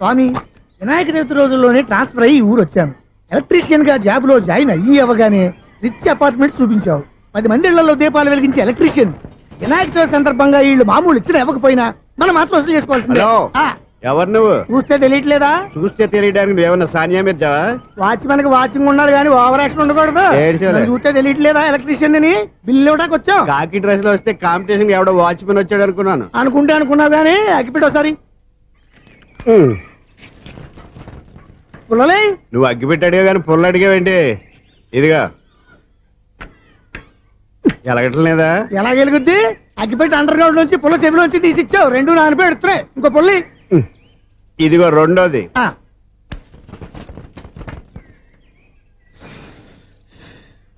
స్వామి వినాయక చవితి రోజుల్లోనే ట్రాన్స్ఫర్ అయ్యి ఊరు వచ్చాను. ఎలక్ట్రీషియన్గా జాబ్లో జాయిన్ అయ్యి అవగానే రిచ్ అపార్ట్మెంట్ చూపించావు. పది మంది ఇళ్ళలో దీపాలు వెలిగించే ఎలక్ట్రీషియన్ వినాయక చవితి సందర్భంగా వీళ్ళు మామూలు ఇచ్చిన ఇవ్వకపోయినా మనం మాత్రం వసూలు చేసుకోవాల్సిందే. హలో ఆ, ఎవరు నువ్వు? చూస్తే తెలియట్లేదా? చూస్తే తెలియడానికి నువ్వేమన్నా సానియా మీర్జావా? వాచ్మెన్కి వాచింగ్ ఉండాలి కానీ ఓవర్ యాక్షన్ ఉండకూడదు. ఏడ్చేలే. నన్ను చూస్తే తెలియట్లేదా ఎలక్ట్రీషియన్ అని బిల్లు ఇవ్వడానికి వచ్చాం. కాకి డ్రెస్లో వస్తే కాంపిటీషన్ ఎవడో వాచ్మెన్ వచ్చాడు అనుకున్నాను. అనుకుంటే అనుకున్నావు కానీ అగ్గిపెట్టి ఒకసారి. పుల్లలే? నువ్వు అగ్గి పెట్టాడుగా కానీ పుల్ల అడిగావేంటి? ఇదిగా. ఎలగటం లేదా? ఎలా వెలుగుద్ది? అగ్గిపెట్టి అండర్ గ్రౌండ్ నుంచి పుల్ల చెవిలోంచి తీసి ఇచ్చావు రెండు నాన్నపై ఎడుతున్నాయి ఇంకో పుల్లి. ఇదిగో రెండోది. ఆ.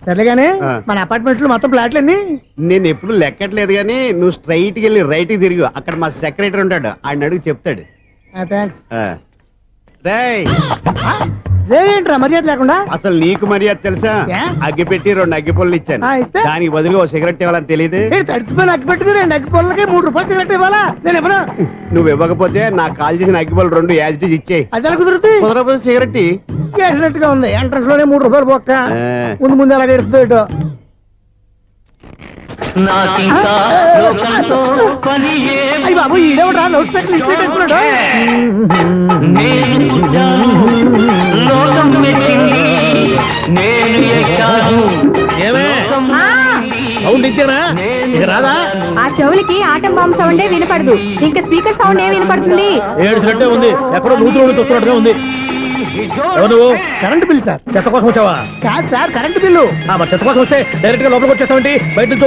సర్లేగానే ఆ. మన అపార్ట్మెంట్లో మొత్తం ప్లాట్లు అన్ని నేను ఎప్పుడు లెక్కట్లేదు కానీ నువ్వు స్ట్రైట్కి వెళ్ళి రైట్కి తిరిగి. అక్కడ మా సెక్రటరీ ఉంటాడు. ఆయన అడుగు చెప్తాడు. థ్యాంక్స్ ఆ. ఏంట్రా మర్యాద లేకుండా? అసలు నీకు మర్యాద తెలుసా? అగ్గి పెట్టి రెండు అగ్గి పుల్లలు ఇచ్చాను? దానికి బదులుగా ఓ సిగరెట్ ఇవ్వాలని తెలియదు తడిచిపోయిన అగ్గి పెట్టుకుని రెండు అగ్గి పుల్లకి మూడు రూపాయలు సిగరెట్ ఇవ్వాలా? నేను ఇవ్వను. నువ్వు ఇవ్వకపోతే నాకు కాల్ చేసిన అగ్గి పుల్లలు రెండు యాజిటీజ్ ఇచ్చేయి అది కుదురుతుంది? కుదరకపోతే సిగరెట్. చేసినట్టుగా ఉంది. ఎంట్రన్స్లోనే మూడు రూపాయలు పోక్క. ముందు ముందు అలాగే ఎడుతుంది నాకింకా లోకంతో పని ఏం అయ్యి బాబు ఈడేవడా లౌడ్ స్పీకర్ ఇంట్లో వేసుకున్నాడు నేను పుట్టాను లోకం మెచ్చింది నేను ఎక్కాను ఏమే? లోకం సౌండ్ ఇచ్చానా? ఇక రాదా? ఆ చెవులకి ఆటం బాంబ్ సౌండే వినపడదు. ఇంకా స్పీకర్ సౌండ్ ఏ వినపడుతుంది? ఏడుసినట్టే ఉంది. ఎక్కడో నూతులు చూస్తున్నట్టుగా ఉంది. Current bill sir. చెత్త కోసం వచ్చావా? కాదు సార్ కరెంట్ బిల్లు. ఆ, మరి చెత్త కోసం వస్తే డైరెక్ట్గా లోపలికి వచ్చేస్తావేంటి? బయట నుంచి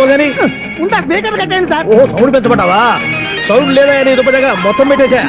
ఉంటా స్పీకర్ కట్టండి సార్. ఓ సౌండ్ పెంచమంటావా? సౌండ్ లేదా నీ దుప్పటగా మొత్తం పెట్టేశా.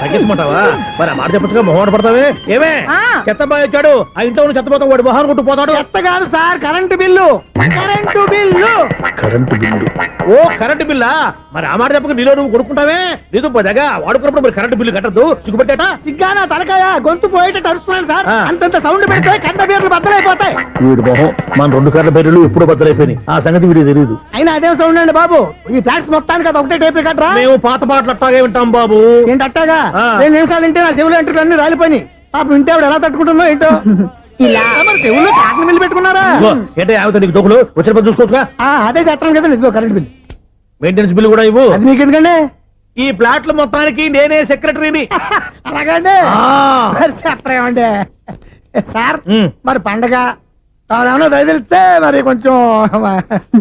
తగ్గించమంటావా? మరి ఆ మాట చెప్పచ్చుగా మొహం పడతావే ఏమే? ఆ. చెత్త బాగా ఇచ్చాడు ఆ ఇంట్లో ఉన్న చెత్త మొత్తం వాడు మొహాన్ని కొట్టు పోతాడు. చెత్త కాదు sir current bill. Current bill. Current bill. ఓ కరెంటు బిల్లా? మరి ఆ మాట చెప్పక నీలో నువ్వు కొడుకుంటావే నీ దుప్పటగా వాడుకున్నప్పుడు మరి కరెంటు బిల్లు కట్టద్దు. సిగ్గుపెట్టాట సిగ్గానా తలకాయ? గొంతు పోయేటట్టు అరుస్తున్నాను సార్. అంతంత సౌండ్ పెడితే కంట బీర్లు బద్దలైపోతాయి. వీడి మొహం మన రెండు కర్ల పేర్లు ఎప్పుడో బద్దలైపోయినాయి. ఆ సంగతి వీడికి తెలియదు అయినా అదే సౌండ్ అండి బాబు. ఈ ఫ్లాట్స్ మొత్తానికి అది ఒకటే టైప్ కట్టరా మేము పాత పాటలు అట్టాగే వింటాం బాబు. ఏంటి అట్టాగా. రెండు నిమిషాలు వింటే నా చెవులు ఎంటర్ అన్ని రాలిపోయినాయి. పాపం వింటే ఆవిడ ఎలా తట్టుకుంటుందో ఏంటో? ఇలా. ఆ, మరి చెవుల్లో కాటన్ బిల్లు పెట్టుకున్నారా? ఇదిగో, ఏంటే ఆమెతో నీకు జోకులు వచ్చిన పని చూసుకోవచ్చుగా? ఆ, అదే చేస్తాను కదా ఇదిగో కరెంట్ బిల్ మెయింటెనెన్స్ కూడా ఇవ్వు. అది మీకు ఎందుకండి? ఈ ప్లాట్ల మొత్తానికి నేనే సెక్రటరీని. అలాగండి సార్. మరి పండగ దయదలిస్తే మరి కొంచెం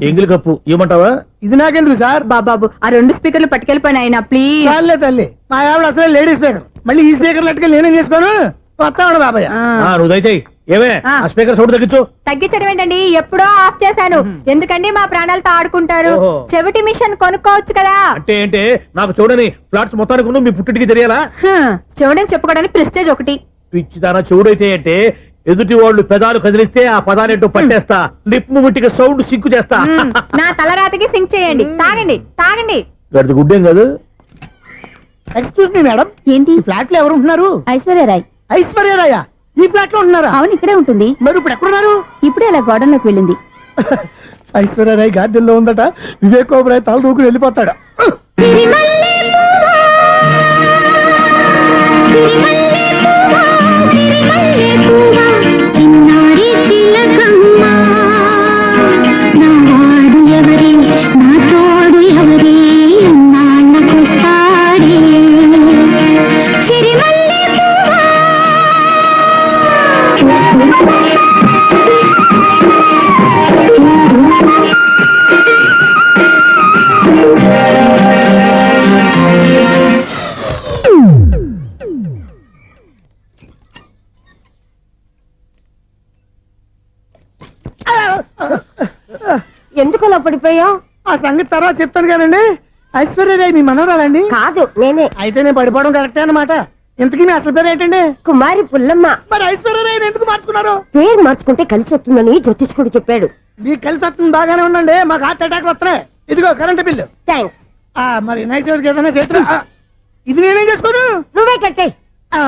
ఎంగిలి కప్పు ఇవ్వమంటావా? ఇది నాకెందుకు సార్? బాబాబు ఆ రెండు స్పీకర్లు పట్టుకెళ్ళిపోయిన ఆయన ప్లీజ్ చాలే తల్లి. మా ఆవిడ అసలే లేడీ స్పీకర్. మళ్ళీ ఈ స్పీకర్ లెట్టుకెళ్ళి నేనేం చేసుకోను? వస్తాడు బాబాయ్ ఆ, నువ్వు దయచేయి. ఏమే ఆ. ఆ స్పీకర్ సౌండ్ తగ్గించు. తగ్గించడం ఏంటండి? ఎప్పుడో ఆఫ్ చేశాను. ఎందుకండి మా ప్రాణాలతో ఆడుకుంటారు? ఓహో. చెవిటి మిషన్ కొనుక్కోవచ్చు కదా. అంటే ఏంటే? నాకు చూడని ఫ్లాట్స్ మొత్తానికి ఉన్న మీ పుట్టింటికి తెలియాలా? హ్మ్, చెవిడని చెప్పుకోవడానికి ప్రెస్టేజ్ ఒకటి. పిచ్చి తన చెవుడైతే అంటే ఎదుటి వాళ్ళు పెదాలు కదిలిస్తే ఆ పదాలేంటో పట్టేస్తా. లిప్ ముట్టికి సౌండ్ సిక్కు చేస్తా. హ్మ్, నా తలరాతకి సింక్ చేయండి. తాగండి తాగండి. గడిది గుడ్డేం కాదు? ఎక్స్క్యూజ్ మీ మేడం ఏంటి? ఈ ఫ్లాట్లో ఎవరు ఉంటున్నారు? ఐశ్వర్యరాయ్ ఐశ్వర్యరాయ ఈ ఫ్లాట్లో ఉంటున్నారా? అవును ఇక్కడే ఉంటుంది. మరి ఇప్పుడు ఎక్కడున్నారు? ఇప్పుడే అలా గోడంలోకి వెళ్ళింది. ఐశ్వర్యరాయ్ గార్డెన్లో ఉందట. వివేక్ ఓబరాయ్ తల దూకుని వెళ్ళిపోతాడు. సంగతి తర్వాత చెప్తాను కానండి. ఐశ్వర్యరాయ్ మీ మనవరాలండి? కాదు నేనే. అయితే నేను పడిపోవడం కరెక్టే అన్నమాట. ఇంతకీ మీ అసలు పేరు ఏంటండి? కుమారి పుల్లమ్మ. మరి ఐశ్వర్యరాయ్ ఎందుకు మార్చుకున్నారు? పేరు మార్చుకుంటే కలిసి వస్తుందని జ్యోతిష్కుడు చెప్పాడు. మీకు కలిసి వస్తుంది బాగానే ఉండండి మాకు హార్ట్ అటాక్ వస్తున్నాయి. ఇదిగో కరెంట్ బిల్లు. థ్యాంక్స్ ఆ, మరి నైట్ ఎవరికి ఏదైనా చేతులు? ఇది నేనేం చేసుకోను నువ్వే కట్టే ఆ,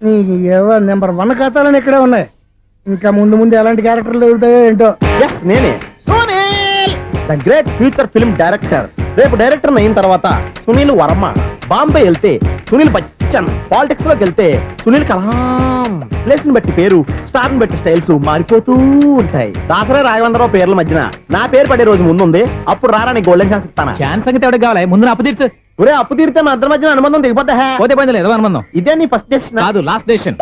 నీకు ఏవో నెంబర్ వన్ ఖాతాలని ఇక్కడే ఉన్నాయి. ఇంకా ముందు ముందు ఎలాంటి క్యారెక్టర్లు దొరుకుతాయో ఏంటో. ఎస్ నేనే. The great future film director. రేపు డైరెక్టర్ అయిన తర్వాత సునీల్ వర్మ బాంబే వెళ్తే సునీల్ బచ్ కిచెన్ పాలిటిక్స్లోకి వెళ్తే సునీల్ కలాం. ప్లేస్ని బట్టి పేరు స్టార్ని బట్టి స్టైల్స్ మారిపోతూ ఉంటాయి. దాసరా రాఘవేంద్రరావు పేర్ల మధ్యన నా పేరు పడే రోజు ముందుంది అప్పుడు రారా నీకు గోల్డెన్ ఛాన్స్ ఇస్తానా? ఛాన్స్ సంగతి ఎవరికి కావాలి? ముందు నా అప్పు తీర్చు. ఒరే అప్పు తీరితే మన ఇద్దరి మధ్యన అనుబంధం దిగిపోతా పోతే పోయింది లేదు అనుబంధం. ఇదే నీ ఫస్ట్ డెస్టినేషన్ కాదు లాస్ట్ డెసిషన్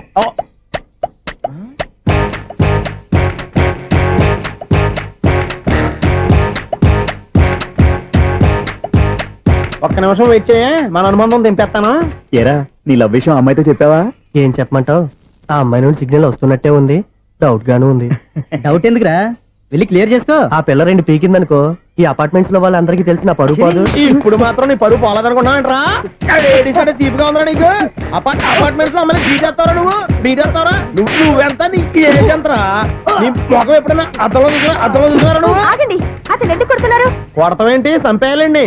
ఒక్క నిమిషం వెయిట్ చేయ. మన అనుబంధం దింపేస్తాను. ఏరా నీ లవ్ విషయం అమ్మాయితో చెప్పావా? ఏం చెప్పమంటావు? ఆ అమ్మాయి నుండి సిగ్నల్ వస్తున్నట్టే ఉంది. డౌట్ గాను ఉంది. డౌట్ ఎందుకురా? వెళ్ళి క్లియర్ చేసుకో. ఆ పిల్ల రెండు పీకిందనుకో. ఈ అపార్ట్మెంట్స్లో వాళ్ళందరికీ తెలిసిన పరువు పోదు. ఇప్పుడు మాత్రం నీ పరువు పోలేదనుకున్నావంటరా సీపుగా ఉందా నీకు? అపార్ట్మెంట్స్లో అమ్మని బీటేస్తావరా నువ్వు? బీటేస్తావరా నువ్వు నువ్వెంత నీకు ఏంటంతరా నీ ముఖం ఎప్పుడైనా అర్థంలో చూసినా అర్థంలో చూసినారా నువ్వు? ఆగండి. అతను ఎందుకు కొడుతున్నారు? కొడతావేంటి? చంపేయాలండి.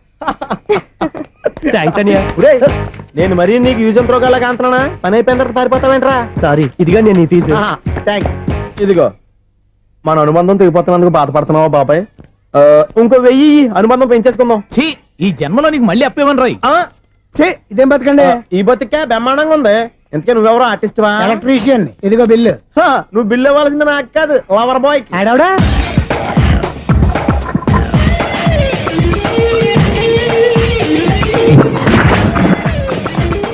నేను మరీ నీకు యూజ్ ఎంతో గల కాంతనా పని అయిపోయిన తర్వాత పారిపోతావేంట్రా? సారీ ఇదిగా నేను తీసి థ్యాంక్స్ ఇదిగో మన అనుబంధం తెగిపోతున్నందుకు బాధపడుతున్నావా బాబాయ్? ఇంకో వెయ్యి అనుబంధం పెంచేసుకుందాం. ఛీ ఈ జన్మలో నీకు మళ్ళీ అప్పు ఇవ్వను రోయ్. ఆ, ఛీ, ఇదేం బతకండి? ఈ బతికే బ్రహ్మాండంగా ఉంది. ఎందుకే నువ్వెవరో ఆర్టిస్ట్ ఎలక్ట్రీషియన్ ఇదిగో బిల్లు నువ్వు బిల్ ఇవ్వాల్సింది నాకు కాదు లవర్ బాయ్ ఆడవడా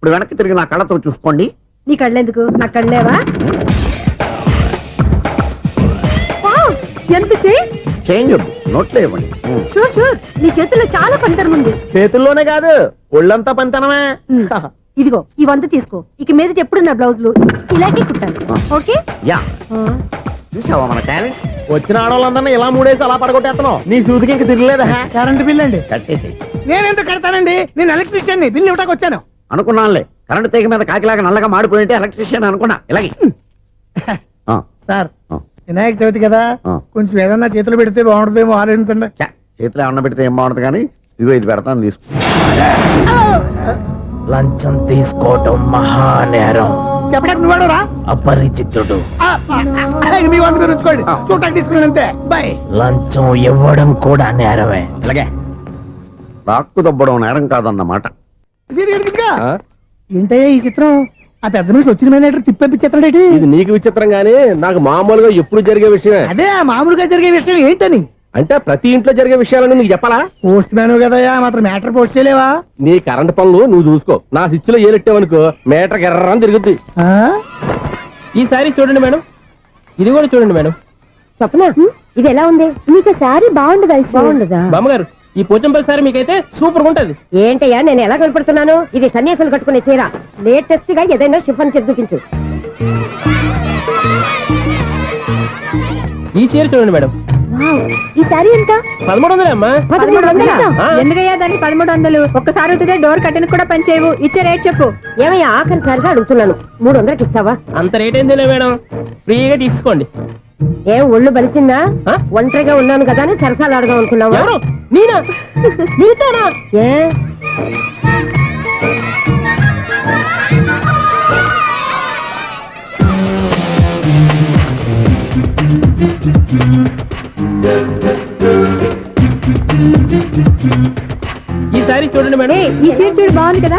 ఇప్పుడు వెనక్కి తిరిగి నా కళ్ళతో చూసుకోండి. నీ కళ్ళెందుకు? నా కళ్ళేవా? వావ్, ఎంత చేంజ్ చేంజ్ వద్దు నోట్లో ఇవ్వండి. Sure sure. నీ చేతుల్లో చాలా పంతరం ఉంది. చేతుల్లోనే కాదు ఒళ్ళంతా పంతనమే ఉమ్. ఇదిగో ఈ వంద తీసుకో. ఇక మీద ఎప్పుడు నా బ్లౌజులు? ఇలాగే కుట్టాను. ఓకే? యా. చూసావా మన టాలెంట్ వచ్చిన ఆడవాళ్ళందరినీ ఇలా మూడేసి అలా పడగొట్టేస్తున్నావు. నీ సూదికి ఇంక తిరగలేదా? కరెంట్ బిల్ అండి. కట్టేసి నేనెందుకు కడతానండి? నేను ఎలక్ట్రీషియన్ బిల్లు ఇవ్వడానికి వచ్చాను. అనుకున్నానులే. కరెంట్ తీగ మీద కాకిలాగా నల్లగా మాడిపోయింటే ఎలక్ట్రీషియన్ అనుకున్నా. ఇలాగే. ఆ, సార్ ఆ. వినాయక చవితి కదా. ఆ. కొంచెం ఏదన్నా చేతులు పెడితే బాగుంటుందేమో ఆలోచించండి. ఛ, చేతిలో అన్న పెడితే ఏం బాగుంటుంది కానీ ఇదిగో ఇది పెడతాను తీసుకో. లంచం తీసుకోవటం మహానేరం. చెప్పడానికి నువ్వు రా. అపరిచితుడు. మీ వంద మీరు ఉంచుకోండి చూడటానికి తీసుకున్నాను అంతే. బాయ్ లంచం ఇవ్వడం కూడా నేరమే. ఇలాగే. రాక్కు దబ్బడం నేరం కాదన్నమాట ఏంటయ్యా ఈ చిత్రం? ఆ పెద్ద నుంచి వచ్చిన మేనేటర్ తిప్పించేస్తాడేటి ఇది నీకు విచిత్రం గానీ నాకు మామూలుగా ఎప్పుడు జరిగే విషయమే. అదే ఆ మామూలుగా జరిగే విషయం ఏంటని? అంటే ప్రతి ఇంట్లో జరిగే విషయాలను నీకు చెప్పాలా? పోస్ట్ మ్యాన్ కదయ్యా మాత్రం మ్యాటర్ పోస్ట్ చేయలేవా? నీ కరెంట్ పనులు నువ్వు చూసుకో. నా స్విచ్లో ఏలెట్టావనుకో మీటర్ ఎర్రని తిరుగుద్ది. ఆ? ఈసారి చూడండి మేడం. ఇది కూడా చూడండి మేడం. చెప్పనా ఇది ఎలా ఉంది? నీకు సారీ బాగుండదా? బాగుండదా? బామ్మగారు ఈ పోచంపల్లి సారి మీకైతే సూపర్ ఉంటది. ఏంటయ్యా నేను ఎలా కనపడుతున్నాను? ఇది సన్యాసులు కట్టుకునే చీర. లేటెస్ట్గా ఏదైనా షిఫన్ చెప్పి చూపించు. ఈ చీర చూడండి మేడం. ఈ సారీ ఎంత? పదమూడు వందలే అమ్మా. పదమూడు వందలా? ఆ. ఎందుకయ్యా దాన్ని పదమూడు వందలు? ఒక్కసారి డోర్ కట్టను కూడా పనిచేయవు. ఇచ్చే రేట్ చెప్పు. ఏమయ్యా ఆఖరిసారిగా అడుగుతున్నాను. మూడు వందలకి ఇస్తావా? అంత రేట్ ఏందిలే మేడం? ఫ్రీగా తీసుకోండి. ఏం ఒళ్ళు బలిసిందా? ఒంటరిగా ఉన్నాను కదా అని సరసాలు అడదాం అనుకున్నావా? నేనా? నీతోనా? ఏ? ఈ సారీ చూడండి మేడం. ఈ చీర చూడు బాగుంది కదా?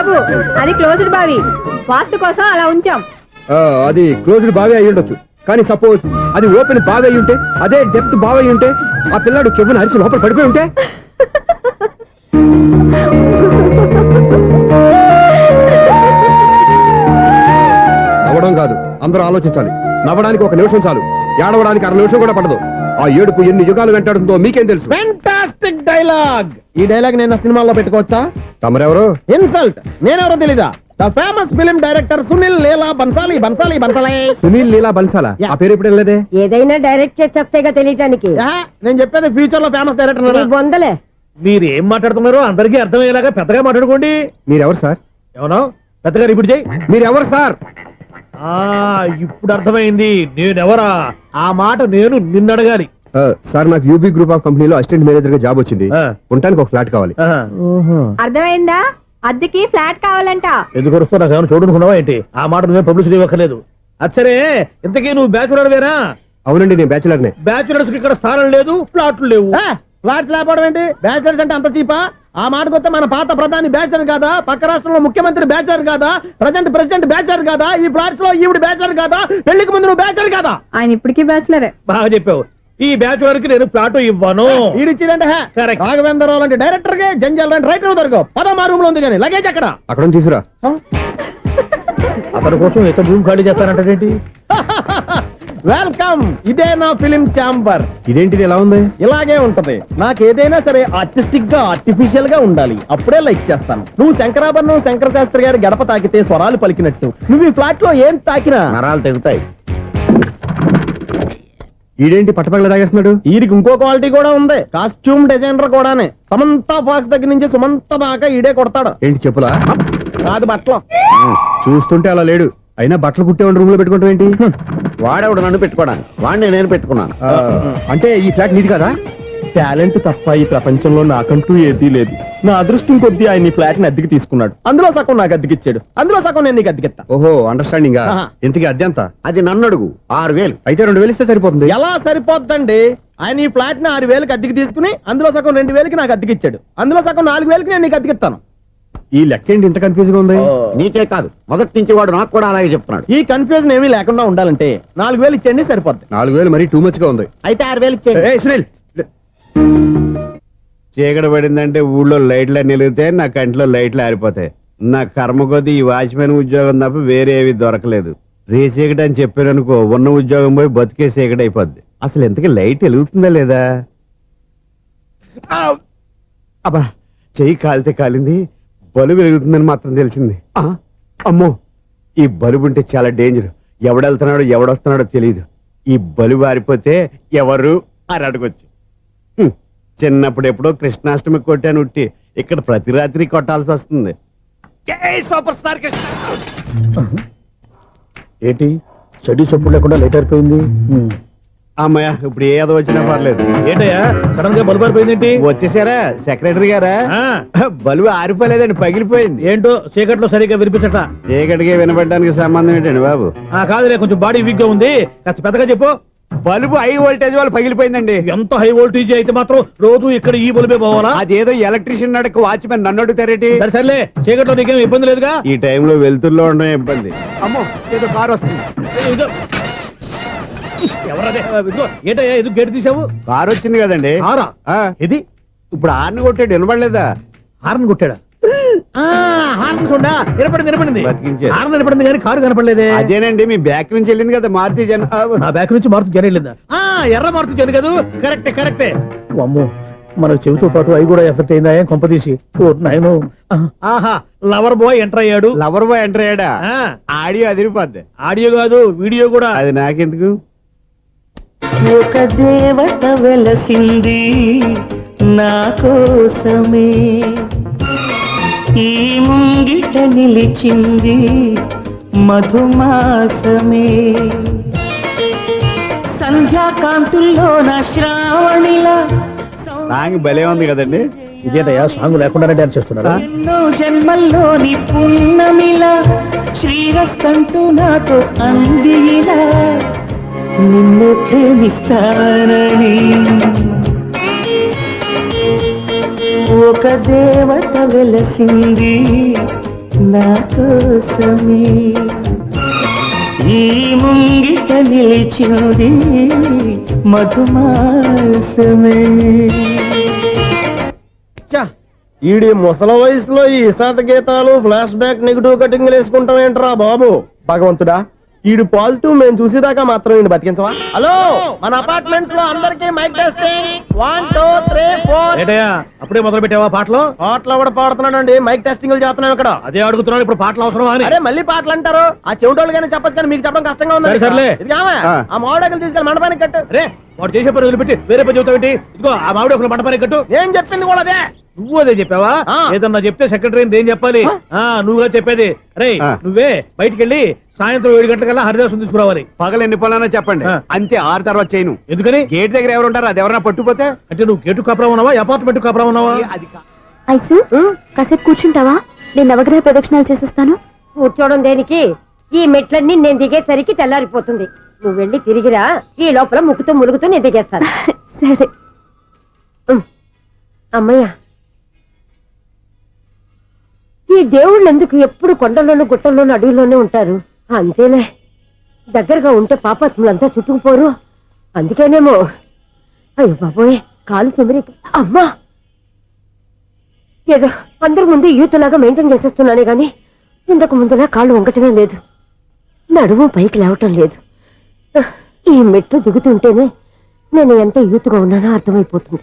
బాబు అది క్లోజ్డ్ బావి. వాస్తు కోసం అలా ఉంచాం. ఆ, అది క్లోజ్డ్ బావి అయి ఉండొచ్చు. కానీ సపోజ్ అది ఓపెన్ బావి అయి ఉంటే అదే డెప్త్ బావి అయి ఉంటే ఆ పిల్లాడు కెవ్వన అరిచి లోపల పడిపోయి ఉంటే? నవ్వడం కాదు అందరూ ఆలోచించాలి. నవ్వడానికి ఒక నిమిషం చాలు. ఏడవడానికి అర నిమిషం కూడా పడదు. ఆ ఏడుపు ఎన్ని యుగాలు వెంటాడుతుందో మీకేం తెలుసు? ఫెంటాస్టిక్ డైలాగ్ ఈ డైలాగ్ నేను సినిమాలో పెట్టుకోవచ్చా? తమరెవరు? ఇన్సల్ట్ నేనెవరో తెలీదా? The famous film director Sunil Leela Bansali Bansali Bansali. Sunil Leela బన్సాలా? ఆ పేరు ఇప్పుడు లేదే ఏదైనా డైరెక్ట్ చేసేస్తేగా తెలియటానికి. నేను చెప్పేది ఫ్యూచర్లో ఫేమస్ డైరెక్టర్ బొందలే మీరు ఏం మాట్లాడుతున్నారో అందరికీ అర్థమయ్యేలాగా పెద్దగా మాట్లాడుకోండి. మీరెవరు సార్? ఏమన్నా పెద్దగా రిపీట్ చేయి. మీరెవరు సార్? ఆ ఇప్పుడు అర్థమైంది. నేనెవరా? ఆ మాట నేను నిన్ను అడగాలి ఆ, సార్ నాకు యూబీ గ్రూప్ ఆఫ్ కంపెనీలో అసిస్టెంట్ మేనేజర్గా జాబ్ వచ్చింది. ఆ. ఉండటానికి ఒక ఫ్లాట్ కావాలి. అర్థమైందా? అద్దెకి ఫ్లాట్ కావాలంట. ఎందుకు వస్తా నాకు ఏమైనా చూడనుకున్నావా ఏంటి? ఆ మాట నువ్వే పబ్లిసిటీ ఇవ్వక్కర్లేదు. అచ్చరే ఇంతకీ నువ్వు బ్యాచులర్ వేరా? అవునండి నేను బ్యాచులర్ నే బ్యాచులర్స్కి ఇక్కడ స్థానం లేదు ప్లాట్లు లేవు. ఫ్లాట్స్ లేకపోవడం ఏంటి? బ్యాచిలర్స్ అంటే అంత చీపా? ఆ మాటకొస్తే మన పాత ప్రధాని బ్యాచర్ కాదా? పక్క రాష్ట్రంలో ముఖ్యమంత్రి బ్యాచర్ కాదా? ప్రజెంట్ ప్రెసిడెంట్ బ్యాచర్ కాదా? ఈ ఫ్లాట్స్లో ఈవిడ బ్యాచర్ కాదా? పెళ్ళికి ముందు నువ్వు బ్యాచర్ కాదా? ఆయన ఇప్పటికీ బ్యాచులరే. బాగా చెప్పావు. ఈ బ్యాచులర్కి నేను ప్లాట్ ఇవ్వను. రాఘవేంద్రరావు లాంటి డైరెక్టర్కి జంజల్ లాంటి రైటర్ దొరకవు. పదమా రూమ్లో ఉంది కానీ లగేజ్ అక్కడ అక్కడ నుంచి తీసురా అతని కోసం ఎంత భూమి ఖాళీ చేస్తానంటే వెల్కమ్! ఇదే నా ఫిలిం ఛాంబర్. ఇదేంటిది ఎలా ఉంది? ఇలాగే ఉంటది. నాకు ఏదైనా సరే ఆర్టిస్టిక్గా ఆర్టిఫిషియల్గా ఉండాలి. అప్పుడే లైక్ చేస్తాను. నువ్వు శంకరాభరణం శంకర శాస్త్రి గారి గడప తాకితే స్వరాలు పలికినట్టు. నువ్వు ఈ ఫ్లాట్లో ఏం తాకినా? నరాలు తెగుతాయి. ఈడేంటి పట్టపగల తాగేస్తున్నాడు? వీరికి ఇంకో క్వాలిటీ కూడా ఉంది. కాస్ట్యూమ్ డిజైనర్ కూడానే. సమంత ఫాక్స్ దగ్గర నుంచి సుమంత దాకా ఈడే కొడతాడు. ఏంటి చెప్పులా? కాదు బట్టలు. చూస్తుంటే అలా లేడు. అయినా బట్టలు కుట్టే రూమ్లో పెట్టుకుంటాం ఏంటి? వాడేవాడు నన్ను పెట్టుకోవడానికి? వాడిని నేను పెట్టుకున్నాను. ఆ, అంటే ఈ ఫ్లాట్ నీది కదా? టాలెంట్ తప్ప ఈ ప్రపంచంలో నాకంటూ ఏదీ లేదు. నా అదృష్టం కొద్దీ ఆయన ఈ ఫ్లాట్ని అద్దెకి తీసుకున్నాడు. అందులో సగం నాకు అద్దెకిచ్చాడు. అందులో సగం నేను నీకు అద్దెకిస్తా. ఓహో అండర్స్టాండింగ్ ఆహా. ఇంతకీ అద్దె ఎంత? అది నన్ను అడుగు. ఆరు వేలు. అయితే రెండు వేలు ఇస్తే సరిపోతుంది. ఎలా సరిపోద్దండి? ఆయన ఈ ఫ్లాట్ని ఆరు వేలకి అద్దెకి తీసుకుని అందులో సగం రెండు వేలకి నాకు అద్దెకిచ్చాడు. అందులో సగం నాలుగు వేలకి నేను నీకు అద్దెకిస్తాను. ఈ లెక్క ఏంటి ఇంత కన్ఫ్యూజ్గా ఉంది? నీకే కాదు. మొదటి నుంచి వాడు నాకు కూడా అలాగే చెప్తున్నాడు. ఈ కన్ఫ్యూజన్ ఏమీ లేకుండా ఉండాలంటే నాలుగు వేలు ఇచ్చేయండి సరిపోద్ది. నాలుగు వేలు మరీ టూ మచ్గా ఉంది. అయితే ఆరు వేలు ఇచ్చేయండి. చీకటి పడిందంటే ఊళ్ళో లైట్లు నిలిగితే నా కంటిలో లైట్లు ఆరిపోతాయి. నా కర్మ కొద్దీ ఈ వాచ్మెన్ ఉద్యోగం తప్ప వేరే ఏవి దొరకలేదు. రే చీకటి అని చెప్పారనుకో ఉన్న ఉద్యోగం పోయి బతికే చీకటి అయిపోద్ది. అసలు ఎంతకీ లైట్ వెలుగుతుందా లేదా! అబ్బా చెయ్యి కాలితే కాలింది బలుబు వెలుగుతుందని మాత్రం తెలిసింది. ఆ! అమ్మో ఈ బలుబు ఉంటే చాలా డేంజర్ ఎవడెళ్తున్నాడో ఎవడొస్తున్నాడో తెలియదు ఈ బలుబు ఆరిపోతే ఎవరు అని అడగొచ్చు. చిన్నప్పుడు ఎప్పుడో కృష్ణాష్టమి కొట్టాను ఉట్టి. ఇక్కడ ప్రతి రాత్రి కొట్టాల్సి వస్తుంది. Superstar Krishna! ఏంటి? చెడు చెప్పుడు లేకుండా లేట్ అయిపోయింది? అమ్మయ్య ఇప్పుడు ఏదో వచ్చినా పర్లేదు. ఏంటయ్యా? సడన్గా బలుపు అయిపోయిందేంటి వచ్చేసారా సెక్రటరీ గారా? ఆ, బలువు ఆరిపోలేదండి పగిలిపోయింది. ఏంటో చీకట్లో సరిగ్గా వినిపించట చీకటికి వినబడడానికి సంబంధం ఏంటండి బాబు? ఆ కాదులే కొంచెం బాడీ వీక్గా ఉంది. కాస్త పెద్దగా చెప్పు. బల్బు హై వోల్టేజ్ వాళ్ళు పగిలిపోయిందండి. ఎంత హై వోల్టేజ్ అయితే మాత్రం రోజు ఇక్కడ ఈ బల్బే పోవాలా? అదేదో ఎలక్ట్రీషియన్ నడక వాచ్మెన్ నన్ను అడుగుతారేటి? సరే సర్లే చీకట్లో నీకేం ఇబ్బంది లేదుగా? ఈ టైంలో వెళ్తుల్లో ఉండడం ఇబ్బంది. అమ్మో ఏదో కారు వస్తుంది. ఎవరదే? ఇదిగో, ఏంటయ్యా ఎందుకు గేట్ తీసావు కారు వచ్చింది కదండి. ఆరా ఆ, ఇది? ఇప్పుడు ఆర్ని కొట్టాడు వినబడలేదా హార్న్ కొట్టాడా? ఆ, హార్న్ చూడా బతికించారు. కానీ కారు కనపడలేదే. అదేనండి మీ బ్యాక్ నుంచి వెళ్ళింది కదా మారుతి జన ఆ, నా బ్యాక్ నుంచి మారుతు జన వెళ్ళిందా? ఆ ఎర్ర మారుతు జన కదా? కరెక్టే కరెక్టే. అమ్మో మన చెవితో పాటు అవి కూడా ఎఫెక్ట్ అయిందా? ఏం కొంపదీసి ఓ నాయను. ఆహా లవర్ బాయ్ ఎంటర్ అయ్యాడు. లవర్ బాయ్ ఎంటర్ అయ్యాడా? ఆ, ఆడియో అదిరిపోద్ది. ఆడియో కాదు వీడియో కూడా. అది నాకెందుకు? ఒక దేవత వెలసింది నా కోసమే. ఈ ముంగిట నిలిచింది మధుమాసమే. సంధ్యాకాంతుల్లో నా శ్రావణిలా సాంగ్ భలే ఉంది కదండి. ఇదేంటయ్యా సాంగ్ లేకుండానే డాన్స్ చేస్తున్నారా? ఎన్నో జన్మల్లోని పున్నమిలా శ్రీరస్తంటూ నాతో అందిలా నిన్ను ప్రేమిస్తానని ఒక దేవత వెలసింది నా కోసమే ఈ ముంగిట నిలిచింది మధుమాసమే. ఈడి ముసల వయసులో ఈ ఇసాత గీతాలు ఫ్లాష్ బ్యాక్ నెగిటివ్ కటింగ్ వేసుకుంటాం ఏంట్రా బాబు? భగవంతుడా ఈడు పాజిటివ్ మేము చూసేదాకా మాత్రం ఈయన బతికించవా? హలో మన అపార్ట్మెంట్స్లో అందరికి mic testing one two three four అప్పుడే మొదలు పెట్టావా పాటలు? పాటలు కూడా పాడుతున్నాడు మైక్ టెస్టింగ్ చేస్తున్నాం ఇక్కడ. అదే అడుగుతున్నాను ఇప్పుడు పాటలు అవసరమా అని. అరే మళ్ళీ పాటలు అంటారు. ఆ చెవిటోళ్ళు కానీ చెప్పచ్చు కానీ మీకు చెప్పడం కష్టంగా ఉంది సరే, సర్లే. ఇది కావా? ఆ. మామిడాకులు తీసుకెళ్ళి మండపానికి కట్టు. రే వాడు చేసే పని వదిలిపెట్టి వేరే పని చెబుతావు ఏంటి ఇదిగో ఆ మామిడి ఒకరు మంటపానికి కట్టు. నేను చెప్పింది కూడా అదే? నువ్వు అదే చెప్పావా? ఆ. ఏదన్నా చెప్తే సెక్రటరీ ఏం చెప్పాలి? ఆ. నువ్వుగా చెప్పేది. రే ఆ. నువ్వే బయటికి వెళ్ళి సాయంత్రం ఏడు గంటలకల్లా హరిదాసం తీసుకురావాలి. పగలు ఎన్ని పనులన్నా చెప్పండి. ఆ. అంతే ఆరు తర్వాత చేయను. ఎందుకని? గేట్ దగ్గర ఎవరు ఉంటారు అది ఎవరన్నా పట్టుపోతే అంటే నువ్వు గేటు కాపురా ఉన్నావా? అపార్ట్మెంట్ కాపురా ఉన్నావా? అది కా- ఐసు కాసేపు కూర్చుంటావా? నేను నవగ్రహ ప్రదక్షిణాలు చేసేస్తాను. కూర్చోవడం దేనికి? ఈ మెట్లన్నీ నేను దిగేసరికి తెల్లారిపోతుంది. నువ్వు వెళ్ళి తిరిగిరా ఈ లోపల ముక్కుతూ ములుగుతూ నేను దిగేస్తాను. సరే. అమ్మయ్య. ఈ దేవుళ్ళు ఎందుకు ఎప్పుడు కొండల్లోనూ గుట్టల్లోనూ అడవిలోనే ఉంటారు? అంతేలే. దగ్గరగా ఉంటే పాపాత్ములంతా చుట్టుకుపోరు. అందుకేనేమో. అయ్యో బాబోయ్ కాలు తిమిరి అమ్మా! ఏదో అందరి ముందు యూత్లాగా మెయింటైన్ చేసేస్తున్నానే గాని ఇంతకు ముందులా కాళ్ళు వంకటమే లేదు. నడుము పైకి లేవటం లేదు. ఈ మెట్లు దిగుతుంటేనే నేను ఎంత యూత్గా ఉన్నానో అర్థమైపోతుంది.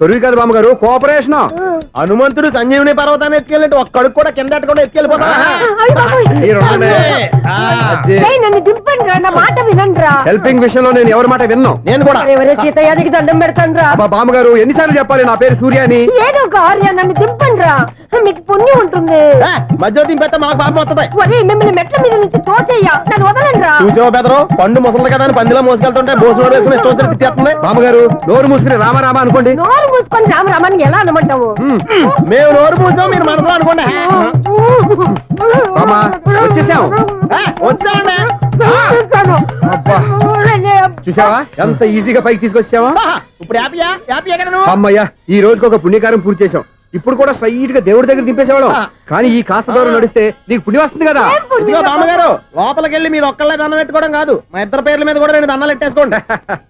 కరువు కాదు బామ్మగారు కోఆపరేషన్. హనుమంతుడు సంజీవుని పర్వతాన్ని ఎత్తుకెళ్ళినట్టు ఒక్కడికి కూడా కింద ఎట్టకుండా ఎత్తుకెళ్ళిపోతా. నన్ను దింపండి రా నా మాట వినండి రా హెల్పింగ్ విషయంలో నేను ఎవరి మాట విన్నాను నేను కూడా. ఎవరే సీతయ్యానికి దండం పెడతాను రా ఎన్నిసార్లు చెప్పాలి నా పేరు సూర్య అని ఏదో ఒక ఆర్య నన్ను దింపండి రా మీకు పుణ్యం ఉంటుంది. ఏ, మధ్యలో దింపేస్తే మాకు పాపం వస్తుంది. ఒరే మిమ్మల్ని మెట్ల మీద నుంచి తోసేయ్యా. నన్ను వదలండి రా చూసావా బెదరు? పండు ముసలి కదా అని పందిలో మోసుకెళ్తుంటే బోసు వేసుకుని నోరు మూసుకుని రామ రామ అనుకోండి. నోరు మూసుకొని రామరామని ఎలా అనమంటావు? మేము నోరు మూసాం మీరు మనసులో అనుకోండి. వచ్చేసాం వచ్చామండి అబ్బా. చూసావా? ఎంత ఈజీగా పైకి తీసుకొచ్చావా? ఇప్పుడు హ్యాపీయా హ్యాపీయా కదా నువ్వు? అమ్మయ్యా ఈ రోజుకి ఒక పుణ్యకారం పూర్తి చేసాం ఇప్పుడు కూడా స్ట్రైట్గా దేవుడి దగ్గర దింపేసేవాళ్ళం. కానీ ఈ కాస్త దూరం నడిస్తే నీకు పుణ్యం వస్తుంది కదా? ఇదిగో బామ్మగారు లోపలికి వెళ్ళి మీరు ఒక్కళ్ళే దండం పెట్టుకోవడం కాదు. మా ఇద్దరు పేర్ల మీద కూడా రెండు దండాలు ఎట్టేసుకోండి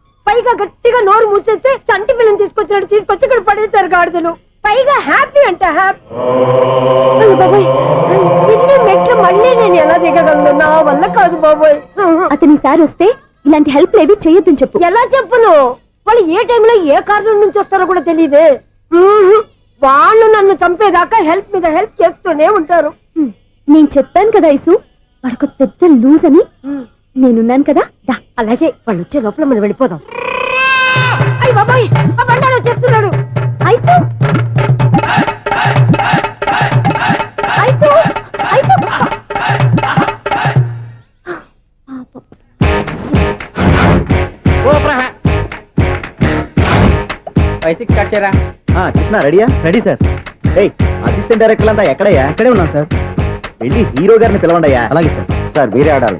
పైగా గట్టిగా నోరు మూసేస్తే చంటి పిల్లని తీసుకొచ్చినట్టు తీసుకొచ్చి ఇక్కడ పడేశారు గాడిదలు పైగా హ్యాపీ అంట హ్యాపీ. బాబోయ్ ఇన్ని మెట్లు మళ్ళీ నేను ఎలా దిగగలను? నా వల్ల కాదు బాబోయ్. అతని సారి వస్తే ఇలాంటి హెల్ప్ లేవి చేయొద్దని చెప్పు. ఎలా చెప్పును? వాళ్ళు ఏ టైంలో ఏ కారణం నుంచి వస్తారో కూడా తెలియదే వాళ్ళు నన్ను చంపేదాకా హెల్ప్ మీద హెల్ప్ చేస్తూనే ఉంటారు. నేను చెప్పాను కదా ఐసు వాడికి పెద్ద లూజ్ అని. నేనున్నాను కదా? దా అలాగే వాళ్ళు వచ్చే లోపల మనం వెళ్ళిపోదాం. అయ్య బాబాయ్ ఆ బండారు వచ్చేస్తున్నాడు. Ice! Ice! Ice! Five six cut చేయరా? కృష్ణ రెడీయా? Ready sir. ఏయ్ అసిస్టెంట్ డైరెక్టర్ అంతా ఎక్కడయ్యా? ఇక్కడే ఉన్నాం సార్. వెళ్ళి హీరో గారిని పిలవండి అయ్యా అలాగే సార్. సార్ మీరే ఆడాలి.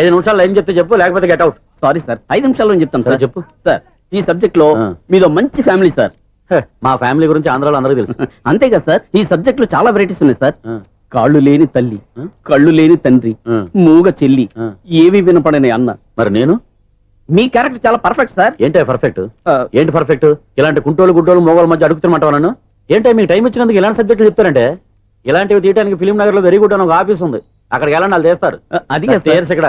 ఐదు నిమిషాల్లో ఏం చెప్తే చెప్పు లేకపోతే గెట్ అవుట్ సారీ సార్ ఐదు నిమిషాల్లో చెప్తాను సరే, చెప్పు. సార్ ఈ సబ్జెక్ట్లో. మీదో మంచి ఫ్యామిలీ సార్ మా ఫ్యామిలీ గురించి ఆంధ్రాలో అందరికీ తెలుసు. అంతే కదా సార్ ఈ సబ్జెక్ట్లో చాలా వెరైటీస్ ఉన్నాయి సార్ కాళ్ళు లేని తల్లి? కళ్ళు లేని తండ్రి మూగ చెల్లి. ఏవి వినపడని అన్న. మరి నేను? మీ క్యారెక్టర్ చాలా పర్ఫెక్ట్ సార్ ఏంటే పర్ఫెక్ట్ ఏంటి పర్ఫెక్ట్ ఇలాంటి కుంటోలు గుడ్డోలు మోగోళ్ళ మధ్య అడుగుతున్నమాట నన్ను? ఏంటే మీకు టైం ఇచ్చినందుకు ఇలాంటి సబ్జెక్టులు చెప్తారంటే? ఇలాంటివి తీయడానికి ఫిలిం నగర్లో వెరీ గుడ్ అని ఒక ఆఫీస్ ఉంది. అక్కడికి వెళ్ళండి వాళ్ళు చేస్తారు అది ఇక్కడ.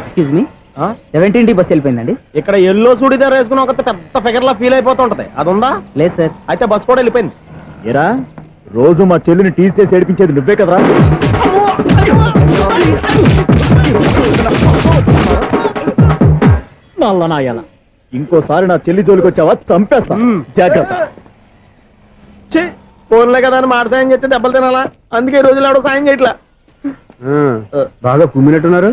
excuse me seventeen D bus వెళ్ళిపోయిందండి. ఇక్కడ ఎల్లో చూడిదార్ వేసుకుని ఒక పెద్ద ఫిగర్ లా ఫీల్ అయిపోతుంటది. అది ఉందా లేదు సార్. అయితే బస్ కూడా వెళ్ళిపోయింది. ఏరా రోజు మా చెల్లిని టీస్ చేసి ఏడిపించేది నువ్వే కదరా? నల్ల నాయాల ఇంకోసారి నా చెల్లి జోలికి వచ్చావా? చంపేస్తా. జాగ్రత్త. ఛీ, ఫోన్లే కదా అని మాట సాయం చేస్తే దెబ్బలు తినాలా? అందుకే ఈ రోజులు ఎవడో సాయం చేయట్లా. బాగా కుమ్మినట్టున్నారు?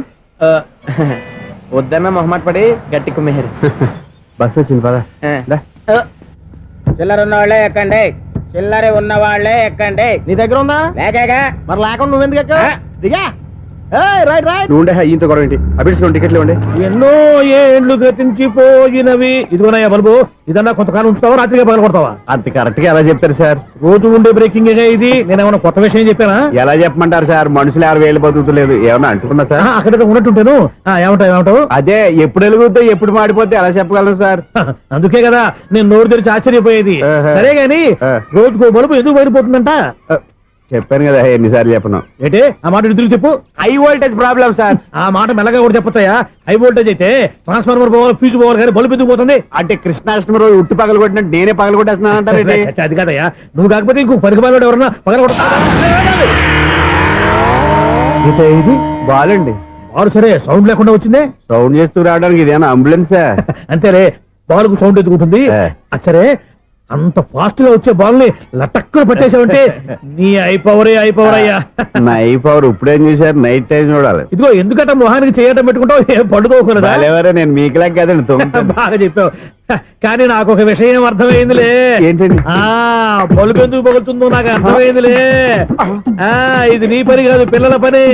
వద్దన్న మొహమాట పడి గట్టి కుమ్మేహారు బస్ వచ్చింది పద. చిల్లర ఉన్న వాళ్ళే ఎక్కండి. చిల్లర ఉన్న వాళ్ళే ఎక్కండి. నీ దగ్గర ఉందా? లేకగా? మరి లేకుండా నువ్వెందుకు ఎక్కావు? దిగా. Right right. నువ్వు ఉండే ఈయంతో గొడవ ఏంటి? అభిడ్స్ టికెట్లు ఇవ్వండి. ఎన్నో ఏండ్లు గతించిపోయినవి. ఇదిగోనయ్యా బల్బు ఇదన్నా కొంతకాలం ఉంచుతావా? రాత్రిగా పగల కొడతావా? అంత కరెక్ట్గా ఎలా చెప్తారు సార్? రోజు ఉండే బ్రేకింగ్ ఇది? నేనేమన్నా కొత్త విషయం చెప్పానా? ఎలా చెప్పమంటారు సార్? మనుషులు ఎవరు వేలు బతుకుతలేదు. ఏమన్నా అంటున్నా సార్? అక్కడ ఉన్నట్టుంటాను. ఆ, ఏమంటావు ఏమంటావు? అదే ఎప్పుడు వెలుగుద్దో ఎప్పుడు మాడిపోతే ఎలా చెప్పగలను సార్? అందుకే కదా నేను నోరు తెరిచి ఆశ్చర్యపోయేది. సరే గాని. రోజుకో బలుపు ఎందుకు బయటపోతుందంట చెప్పాను కదా ఎన్నిసార్లు చెప్పను. ఏంటి? ఆ మాట తిరిగి చెప్పు. హై వోల్టేజ్ ప్రాబ్లం సార్ ఆ మాట మెల్లగా కూడా చెప్పొచ్చాయా హై వోల్టేజ్ అయితే ట్రాన్స్ఫార్మర్ పోవాలి ఫ్యూజ్ పోవాలి కానీ బల్బు ఎందుకు పోతుంది? అంటే కృష్ణాష్టమి రోజు ఉట్టి పగలు కొట్టినట్టు నేనే పగలు కొట్టేస్తున్నాను చచ్చ, అది కాదయ్యా. నువ్వు కాకపోతే ఇంకో బాగా ఎవరన్నా పగల ఇది బాలండి. బారు సరే సౌండ్ లేకుండా వచ్చిందే? సౌండ్ చేస్తూ రావడానికి ఇదేనా అంబులెన్సా? అంతేలే బాలుకు సౌండ్ ఎదుగుతుంది ఏ. అచ్చరే అంత ఫాస్ట్గా వచ్చే బాల్ని లటక్కులు పట్టేసావంటే నీ అయిపోవరే అయిపోవర్ అయ్యా. నైట్ పవర్ ఇప్పుడేం చూసారు నైట్ టైం చూడాలి. ఇదిగో ఎందుకంటే మొహానికి చేయటం పెట్టుకుంటావు? ఏం పండుకోకూడదా? బాలేవరే నేను మీకులా కదండి బాగా చెప్పావు. కానీ నాకు ఒక విషయం అర్థమైందిలే. ఏంటండి? ఆ బలుపు ఎందుకు పగులుతుందో నాకు అర్థమైందిలే. ఆ ఇది నీ పని కాదు పిల్లల పని.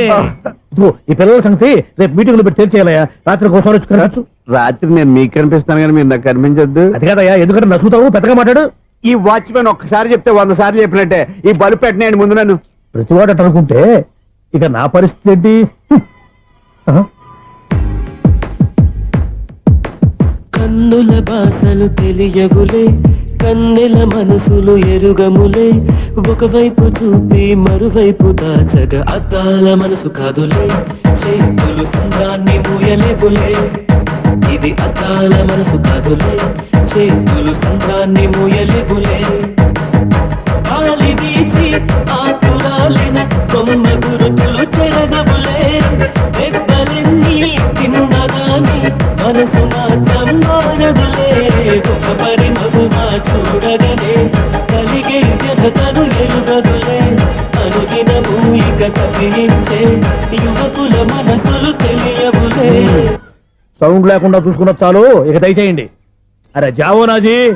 ఈ పిల్లల సంగతి రేపు మీటింగ్లో పెట్టి తెలిసేయాలయ్యా రాత్రి కోసం వచ్చి రాత్రి నేను మీకు కనిపిస్తాను కానీ మీరు నాకు కనిపించొద్దు. అది కాదయ్యా ఎందుకంటే నసుగుతావు పెద్దగా మాట్లాడు. ఈ వాచ్మెన్ ఒక్కసారి చెప్తే వంద సార్లు చెప్పినట్టే. ఈ బల్బు పెట్టినాయండి ముందు నన్ను. ప్రతివాడు అట్ట అనుకుంటే ఇక నా పరిస్థితి ఏంటి. ఆహా. కన్నుల భాషలు తెలియవులే కన్నెల మనసులు ఎరుగములే. ఒకవైపు చూపి మరువైపు దాచగ అద్దాల మనసు కాదులే. చేతులు మూయలేవులే ఇది అకాల మనసు కాదులే. చేతులు సంఘాన్ని ముయలిగులే గాలి వీచి కొమ్మ గురుతులు చెరగబులే. దెబ్బలెన్ని తిన్నగాని మనసు మాత్రం మారదులే ఒక పరిమగుమా చూడగలే. కలిగే జగతను ఎలుగదులే అనుదినము ఇక కదిలించే. యువకుల మనసులు తెలియబులే. సౌండ్ లేకుండా చూసుకున్న చాలు. ఇక దయచేయండి. అరే జావో నాజీ.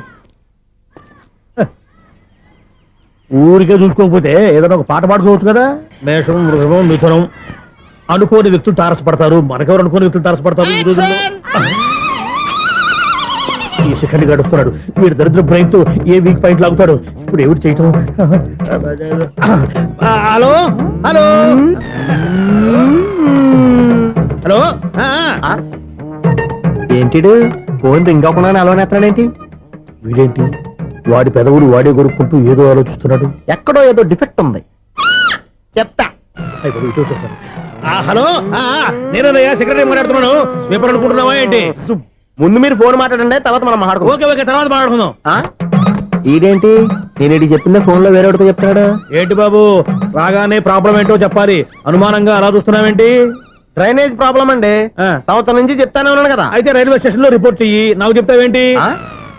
ఊరికే చూసుకోకపోతే ఏదైనా ఒక పాట పాడుకోవచ్చు కదా? మేషం మృగం మిథునం. అనుకోని వ్యక్తులు తారసపడతారు. మనకెవరు అనుకోని వ్యక్తులు తారసపడతారు ఈ రోజుల్లో? ఈ సెకండ్ గడుపుతున్నాడు. వీడు దరిద్ర బ్రెయిన్తో ఏ వీక్ పాయింట్ లాగుతాడు? ఇప్పుడు ఎవరు చేయటం? హలో? హలో? హలో. ఏంటిడు? ఫోన్ రింగ్ అవ్వకుండా అలవనేస్తాడేంటి వీడేంటి? వాడి పెదవులు వాడే కొరుక్కుంటూ ఏదో ఆలోచిస్తున్నాడు. ఎక్కడో ఏదో డిఫెక్ట్ ఉంది. చెప్తా. ఇటు. ఆ, హలో? ఆ, ఆ, నేనయ్యా సెక్రటరీ మాట్లాడుతున్నాను. స్వీపర్ అనుకుంటున్నావా ఏంటి? ముందు మీరు ఫోన్ మాట్లాడండి తర్వాత మనం మాట్లాడుకో ఓకే ఓకే తర్వాత మాట్లాడుకుందాం. ఈడేంటి నేను ఇది చెప్పిందే ఫోన్లో వేరే చెప్తాడు ఏంటి బాబు? రాగానే ప్రాబ్లం ఏంటో చెప్పాలి. అనుమానంగా అలా చూస్తున్నావేంటి? డ్రైనేజ్ ప్రాబ్లం అండి. ఆ. సంవత్సరం నుంచి చెప్తానే ఉన్నాను కదా. అయితే రైల్వే స్టేషన్లో రిపోర్ట్ చెయ్యి. నాకు చెప్తావేంటి? ఆ?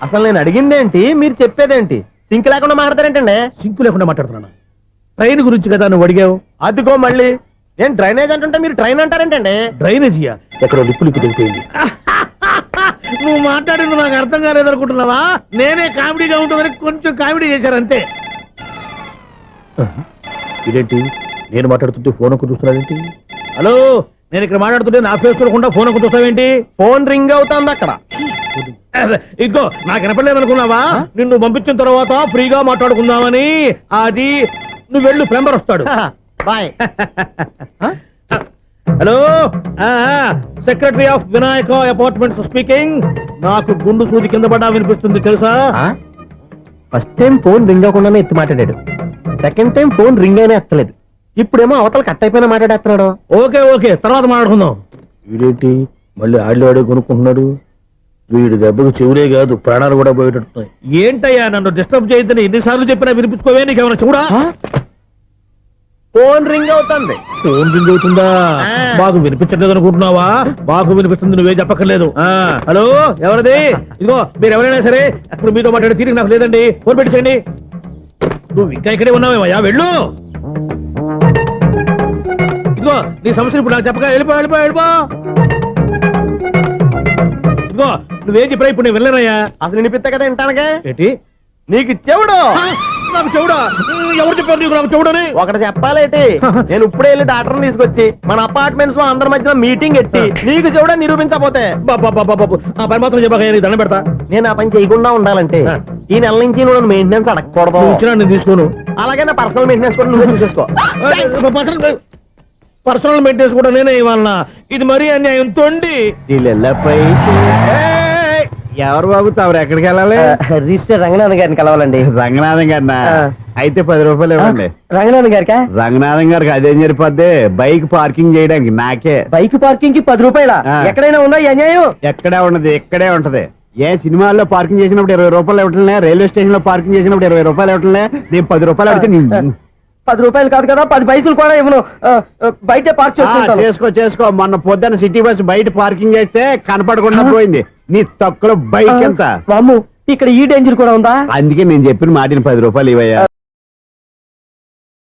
అసలు నేను అడిగిందేంటి? మీరు చెప్పేదేంటి? సింక్ లేకుండా మాట్లాడతారేంటండి? సింకు లేకుండా మాట్లాడుతున్నాను? ట్రైన్ గురించి కదా నువ్వు అడిగావు. అదిగో మళ్ళీ. నేను డ్రైనేజ్ అంటుంటే మీరు ట్రైన్ అంటారేంటండి? డ్రైనేజీయా? ఎక్కడో లిప్పు లిప్పు తెగిపోయింది నువ్వు మాట్లాడింది నాకు అర్థం కాలేదనుకుంటున్నావా? నేనే కామెడీగా ఉంటుందని కొంచెం కామెడీ చేశారు అంతే. ఇదేంటి? నేను మాట్లాడుతుంటే ఫోన్ ఒక్క చూస్తున్నావేంటి? హలో? నేను ఇక్కడ మాట్లాడుతుంటే నా ఫేస్ చూడకుండా ఫోన్ చూస్తావేంటి? ఫోన్ రింగ్ అవుతుంది అక్కడ. ఇదిగో నాకు వినపడలేదు అనుకున్నావా నిన్ను పంపించిన తర్వాత ఫ్రీగా మాట్లాడుకుందామని అది నువ్వు వెళ్ళు ప్లంబర్ వస్తాడు. Bye. Hello? Secretary of Vinayaka apartments speaking నాకు గుండు సూది కింద పడ్డా వినిపిస్తుంది తెలుసా? ఫస్ట్ టైం ఫోన్ రింగ్ అవ్వకుండానే ఎత్తి మాట్లాడాడు. సెకండ్ టైం ఫోన్ రింగ్ అయినా ఎత్తలేదు. ఇప్పుడేమో అవతల కట్ అయిపోయినా మాట్లాడేస్తున్నాడు. ఓకే ఓకే తర్వాత మాట్లాడుకుందాం. వీడేంటి? మళ్ళీ ఆడిలో ఆడే కొనుక్కుంటున్నాడు? వీడి దెబ్బకు చెవులే కాదు ప్రాణాలు కూడా పోయేటట్టున్నాయి. ఏంటయ్యా నన్ను డిస్టర్బ్ చేయొద్దని ఎన్నిసార్లు చెప్పినా వినిపించుకోవే నీకేమైనా చూడా ఫోన్ రింగ్ అవుతుంది. ఫోన్ రింగ్ అవుతుందా? మాకు వినిపించట్లేదు అనుకుంటున్నావా మాకు వినిపిస్తుంది నువ్వే చెప్పక్కర్లేదు. ఆ, హలో ఎవరిది? ఇదిగో మీరు ఎవరైనా సరే అప్పుడు మీతో మాట్లాడే తీరిక నాకు లేదండి. ఫోన్ పెట్టేసేయండి నువ్వు ఇంకా ఇక్కడే ఉన్నావేమయ్యా? వెళ్ళు. ఇదిగో నీ సమస్యలు ఇప్పుడు నాకు చెప్పక వెళ్ళిపో వెళ్ళిపో వెళ్ళిపో ఇదిగో నువ్వేం చెప్పరా ఇప్పుడు నేను వెళ్ళానయ్యా అసలు వినిపిస్తా కదా వింటానుగా ఏంటి నీకు చెవుడు నాకు చెవుడా ఎవరు చెప్పారు నీకు నాకు చెవుడని ఒకటి చెప్పాలేటి నేను ఇప్పుడే వెళ్ళి డాక్టర్ తీసుకొచ్చి మన అపార్ట్మెంట్స్లో అందరి మధ్యన మీటింగ్ ఎట్టి నీకు చెవుడా నిరూపించకపోతే బాబా ఆ పని మాత్రం నీకు దండం పెడతా నేను ఆ పని చేయకుండా ఉండాలంటే. ఈ నెల నుంచి నువ్వు మెయింటెనెన్స్ అడగకూడదు నేను తీసుకోను అలాగే నా పర్సనల్ మెయింటెనెన్స్ కూడా నువ్వే చూసేసుకో పర్సనల్ మెయింటెనెన్స్ కూడా నేనే ఇవ్వాలన్నా. ఇది మరీ అన్యాయం. తొండి. వీళ్ళెల్లపై! ఎవరు బాబు తమరు ఎక్కడికి వెళ్ళాలి? రిజిస్టర్ రంగనాథ్ గారిని కలవాలండి. రంగనాథం గారినా? ఆ. అయితే పది రూపాయలు ఇవ్వండి. రంగనాథ్ గారికా? రంగనాథం గారికి అదేం సరిపోద్ది బైక్ పార్కింగ్ చేయడానికి నాకే. బైక్ పార్కింగ్కి పది రూపాయల? ఆ. ఎక్కడైనా ఉందా ఈ అన్యాయం? ఎక్కడే ఉన్నది ఇక్కడే ఉంటది. ఏ సినిమాల్లో పార్కింగ్ చేసినప్పుడు ఇరవై రూపాయలు ఇవ్వట్లే రైల్వే స్టేషన్లో పార్కింగ్ చేసినప్పుడు ఇరవై రూపాయలు ఇవ్వట్లే నేను పది రూపాయలు నీ- పది రూపాయలు కాదు కదా పది పైసలు కూడా ఇవ్వను. బయటే పార్క్ చేసుకుంటాను చేసుకో చేసుకో. మొన్న పొద్దున్న సిటీ బస్ బయట పార్కింగ్ చేస్తే కనపడకుండా పోయింది. నీ తక్కువ బైక్ ఎంత? ఇక్కడ ఈ డేంజర్ కూడా ఉందా? అందుకే నేను చెప్పిన మాటిని పది రూపాయలు ఇవయ్యా